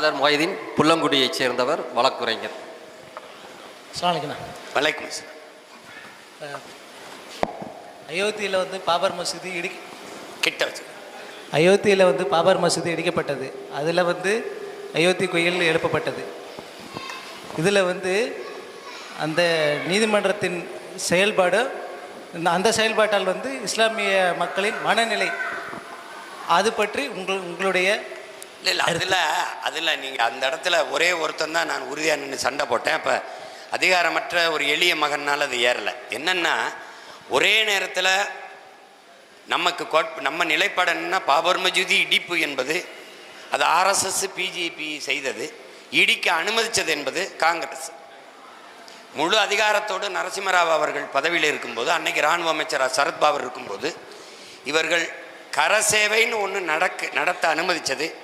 காதர் மொய்தீன் புல்லங்குடியைச் சேர்ந்தவர் வழக்குரைஞர். வலைக்கும். அயோத்தியில் வந்து பாபர் மசூதி இடி கிட்ட வச்சு. அயோத்தியில் வந்து பாபர் மசூதி இடிக்கப்பட்டது. அதில் வந்து அயோத்தி கோயில் எழுப்பப்பட்டது. இதில் வந்து அந்த நீதிமன்றத்தின் செயல்பாடு இந்த- அந்த செயல்பாட்டால் வந்து இஸ்லாமிய மக்களின் மனநிலை அது பற்றி உங்கள் உங்களுடைய இல்லை இல்லை அதில் அதில் நீங்கள் அந்த இடத்துல ஒரே ஒருத்தன் தான் நான் உறுதியாக நின்று சண்டை போட்டேன். அப்போ அதிகாரமற்ற ஒரு எளிய மகனால் அது ஏறலை. என்னென்னா ஒரே நேரத்தில் நமக்கு கோட்- நம்ம நிலைப்பாடு என்னன்னா பாபர் மஜூதி இடிப்பு என்பது அது ஆர்எஸ்எஸ் பிஜேபி செய்தது இடிக்க அனுமதித்தது என்பது காங்கிரஸ். முழு அதிகாரத்தோடு நரசிம்மராவ் அவர்கள் பதவியில் இருக்கும்போது அன்னைக்கு இராணுவ அமைச்சர் சரத்பாபர் இருக்கும்போது இவர்கள் கரசேவைன்னு ஒன்று நடக்க நடத்த அனுமதித்தது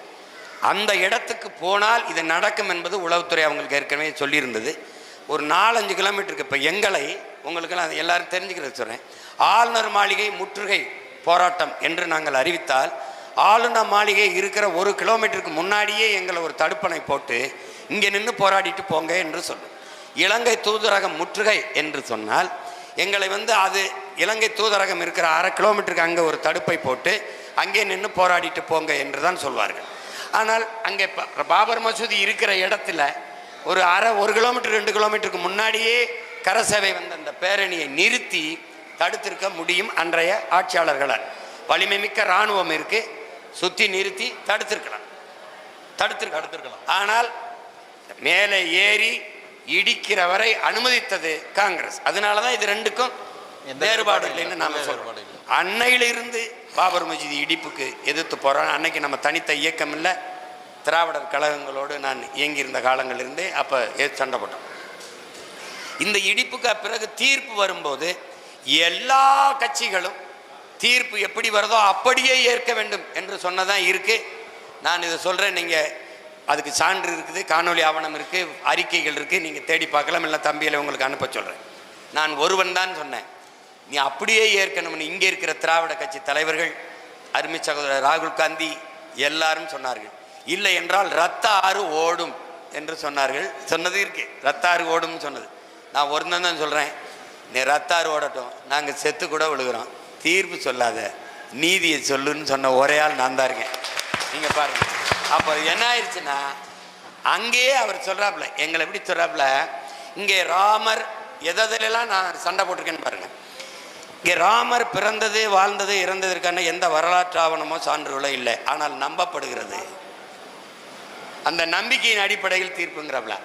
அந்த இடத்துக்கு போனால் இது நடக்கும் என்பது உளவுத்துறை அவங்களுக்கு ஏற்கனவே சொல்லியிருந்தது. ஒரு நாலஞ்சு கிலோமீட்டருக்கு இப்போ எங்களை உங்களுக்கெல்லாம் அது எல்லாரும் தெரிஞ்சுக்கிறது சொல்கிறேன் ஆளுநர் மாளிகை முற்றுகை போராட்டம் என்று நாங்கள் அறிவித்தால் ஆளுநர் மாளிகை இருக்கிற ஒரு கிலோமீட்டருக்கு முன்னாடியே எங்களை ஒரு தடுப்பணை போட்டு இங்கே நின்று போராடிட்டு போங்க என்று சொல்லும் இலங்கை தூதரகம் முற்றுகை என்று சொன்னால் எங்களை வந்து அது இலங்கை தூதரகம் இருக்கிற அரை கிலோமீட்டருக்கு அங்கே ஒரு தடுப்பை போட்டு அங்கே நின்று போராடிட்டு போங்க என்று தான் சொல்வார்கள். ஆனால் அங்கே பாபர் மசூதி இருக்கிற இடத்துல ஒரு அரை ஒரு கிலோமீட்டர் ரெண்டு கிலோமீட்டருக்கு முன்னாடியே கரசேவை வந்த அந்த பேரணியை நிறுத்தி தடுத்திருக்க முடியும் அன்றைய ஆட்சியாளர்களால். வலிமை மிக்க இராணுவம் இருக்கு. சுற்றி நிறுத்தி தடுத்திருக்கலாம். தடுத்திருக்க தடுத்திருக்கலாம். ஆனால் மேலே ஏறி இடிக்கிற வரை அனுமதித்தது காங்கிரஸ். அதனால தான் இது ரெண்டுக்கும் வேறுபாடு இல்லைன்னு இல்லை. நாம இல்லை. அன்னையிலிருந்து பாபர் மஜிதி இடிப்புக்கு எதிர்த்து போகிறோம் அன்னைக்கு நம்ம தனித்த இயக்கம் இல்லை திராவிடர் கழகங்களோடு நான் இயங்கியிருந்த காலங்களிலிருந்தே அப்போ சண்டை போட்டோம். இந்த இடிப்புக்கு பிறகு தீர்ப்பு வரும்போது எல்லா கட்சிகளும் தீர்ப்பு எப்படி வருதோ அப்படியே ஏற்க வேண்டும் என்று சொன்னதான் இருக்குது நான் இதை சொல்கிறேன் நீங்கள் அதுக்கு சான்று இருக்குது காணொளி ஆவணம் இருக்குது அறிக்கைகள் இருக்குது நீங்கள் தேடி பார்க்கலாம் இல்லை தம்பியில் உங்களுக்கு அனுப்ப சொல்கிறேன் நான் ஒருவன் தான் சொன்னேன். நீ அப்படியே ஏற்கனவே இங்கே இருக்கிற திராவிட கட்சி தலைவர்கள் அருமை சகோதரர் ராகுல் காந்தி எல்லாரும் சொன்னார்கள். இல்லை என்றால் ரத்த ஆறு ஓடும் என்று சொன்னார்கள். சொன்னது இருக்கு. ரத்த ஆறு ஓடும்னு சொன்னது. நான் ஒரு தான் சொல்கிறேன் நீ ரத்த ஆறு ஓடட்டும். நாங்கள் செத்து கூட விழுகிறோம். தீர்ப்பு சொல்லாத. நீதியை சொல்லுன்னு சொன்ன ஒரே ஆள் நான் தான் இருக்கேன். நீங்கள் பாருங்கள் அப்போ என்ன ஆயிடுச்சுன்னா அங்கேயே அவர் சொல்கிறாப்புல எங்களை எப்படி சொல்கிறாப்புல இங்கே ராமர் எதெல்லாம் நான் சண்டை போட்டிருக்கேன்னு பாருங்கள் இங்கே ராமர் பிறந்தது வாழ்ந்தது இறந்ததற்கான எந்த வரலாற்று ஆவணமோ சான்றுகளோ இல்லை. ஆனால் நம்பப்படுகிறது. அந்த நம்பிக்கையின் அடிப்படையில் தீர்ப்புங்கிறப்பல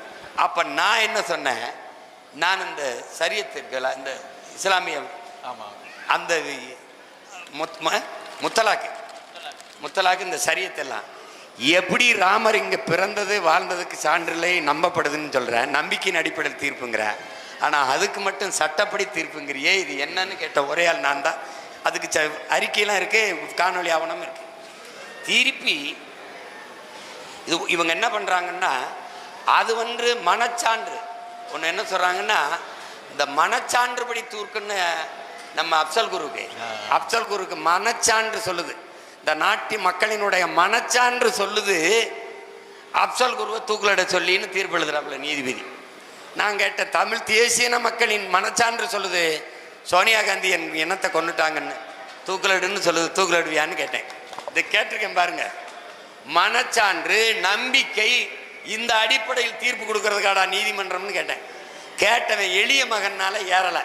அப்போ நான் என்ன சொன்னேன்? நான் இந்த சரியத்திற்குல இந்த இஸ்லாமிய ஆமாம் அந்த முத்தலாக்கு. முத்தலாக்கு இந்த சரியத்தெல்லாம். எப்படி ராமர் இங்கே பிறந்தது வாழ்ந்ததுக்கு சான்றில்லை நம்பப்படுதுன்னு சொல்கிறேன் நம்பிக்கையின் அடிப்படையில் தீர்ப்புங்கிற. ஆனால் அதுக்கு மட்டும் சட்டப்படி தீர்ப்புங்கிறியே இது என்னன்னு கேட்ட ஒரே ஆள் நான் தான் அதுக்கு ச அறிக்கையெல்லாம் இருக்கு காணொளி ஆவணம் இருக்கு. திருப்பி இது இவங்க என்ன பண்ணுறாங்கன்னா அது வந்து மனச்சான்று. ஒன்று என்ன சொல்கிறாங்கன்னா இந்த மனச்சான்றுபடி தூர்க்குன்னு நம்ம அப்சல் குருக்கு அப்சல் குருக்கு மனச்சான்று சொல்லுது. இந்த நாட்டு மக்களினுடைய மனச்சான்று சொல்லுது. அப்சல் குருவை தூக்கிலிட சொல்லின்னு தீர்ப்பு எழுதுறாப்புல நீதிபதி. நான் கேட்ட தமிழ் தேசியன மக்களின் மனச்சான்று சொல்லுது. சோனியா காந்தி என் இனத்தை கொண்டுட்டாங்கன்னு தூக்கிலிடுன்னு சொல்லுது தூக்கிலிடுவியான்னு கேட்டேன். இதை கேட்டிருக்கேன் பாருங்க. மனச்சான்று நம்பிக்கை இந்த அடிப்படையில் தீர்ப்பு கொடுக்கறதுக்காடா நீதிமன்றம்னு கேட்டேன். கேட்டவன் எளிய மகனால ஏறல.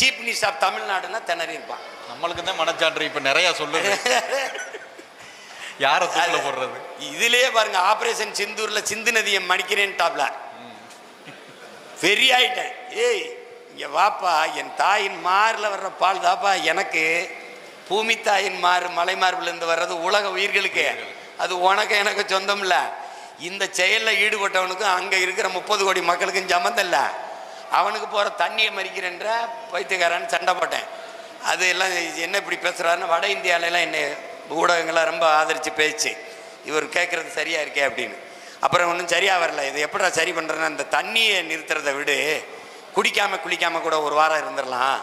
சீஃப் மினிஸ்டர் ஆஃப் தமிழ்நாடுன்னா திணறி இருப்பான். நம்மளுக்கு தான் மனச்சான்று? இப்போ நிறையா சொல்லுது. யாரை போடுறது? இதுலயே பாருங்க ஆபரேஷன் சிந்தூர்ல சிந்து நதியை மடிக்கிறேன் டாப்ல பெரிய ஆயிட்டேன் ஏய் இங்கே வாப்பா என் தாயின் மாறில் வர்ற பால் தாப்பா எனக்கு பூமி தாயின் மாறு மலை வர்றது உலக உயிர்களுக்கு. அது உனக்கு எனக்கு சொந்தம் இல்லை இந்த செயலில் ஈடுபட்டவனுக்கும் அங்கே இருக்கிற முப்பது கோடி மக்களுக்கும் சம்மந்தம் இல்லை அவனுக்கு போகிற தண்ணியை மறிக்கிறேன்ற பைத்தியக்காரன்னு சண்டை போட்டேன். அது எல்லாம் என்ன இப்படி பேசுறாருன்னு வட இந்தியாவிலலாம் என்னை என்ன ரொம்ப ஆதரித்து பேச்சு. இவர் கேட்குறது சரியாக இருக்கே அப்படின்னு. அப்புறம் ஒன்றும் சரியாக வரல. இது எப்படா சரி பண்ணுறேன்னா இந்த தண்ணியை நிறுத்துறதை விடு. குடிக்காமல் குளிக்காமல் கூட ஒரு வாரம் இருந்துடலாம்.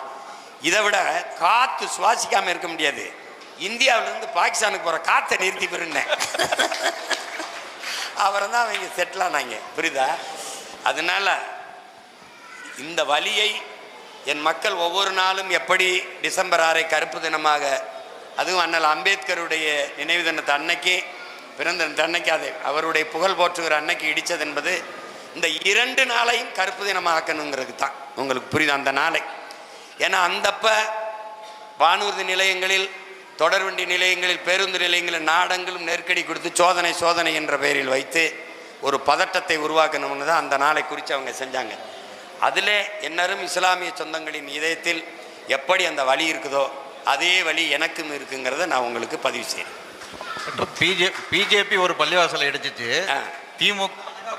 இதை விட காற்று சுவாசிக்காமல் இருக்க முடியாது. இந்தியாவிலேருந்து பாகிஸ்தானுக்கு போகிற காற்றை நிறுத்தி போயிருந்தேன் அப்புறம் தான் அவங்க செட்டில் ஆனாங்க. புரியுதா? அதனால இந்த வழியை என் மக்கள் ஒவ்வொரு நாளும் எப்படி டிசம்பர் ஆறை கருப்பு தினமாக அதுவும் அண்ணல் அம்பேத்கருடைய நினைவு தினத்தை அன்னைக்கு பிறந்த இந்த அன்னைக்கு அவருடைய புகழ் போற்றுகிற அன்னைக்கு இடித்தது என்பது இந்த இரண்டு நாளையும் கருப்பு தினமாக்கணுங்கிறது தான் உங்களுக்கு புரியுது அந்த நாளை? ஏன்னா அந்தப்ப வானூர்தி நிலையங்களில் தொடர்வண்டி நிலையங்களில் பேருந்து நிலையங்களில் நாடங்களும் நெருக்கடி கொடுத்து சோதனை சோதனை என்ற பெயரில் வைத்து ஒரு பதட்டத்தை உருவாக்கணும்னு தான் அந்த நாளை குறித்து அவங்க செஞ்சாங்க. அதில் என்னரும் இஸ்லாமிய சொந்தங்களின் இதயத்தில் எப்படி அந்த வழி இருக்குதோ அதே வழி எனக்கும் இருக்குங்கிறத நான் உங்களுக்கு பதிவு செய்கிறேன் பிஜே பிஜேபி ஒரு பள்ளிவாசல் இடிச்சிச்சு. திமுக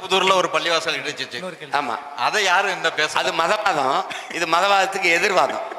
புதூர்ல ஒரு பள்ளிவாசல் இடிச்சிச்சு. ஆமாம் அதை யாரும் இந்த பேச அது மதவாதம். இது மதவாதத்துக்கு எதிர்வாதம்.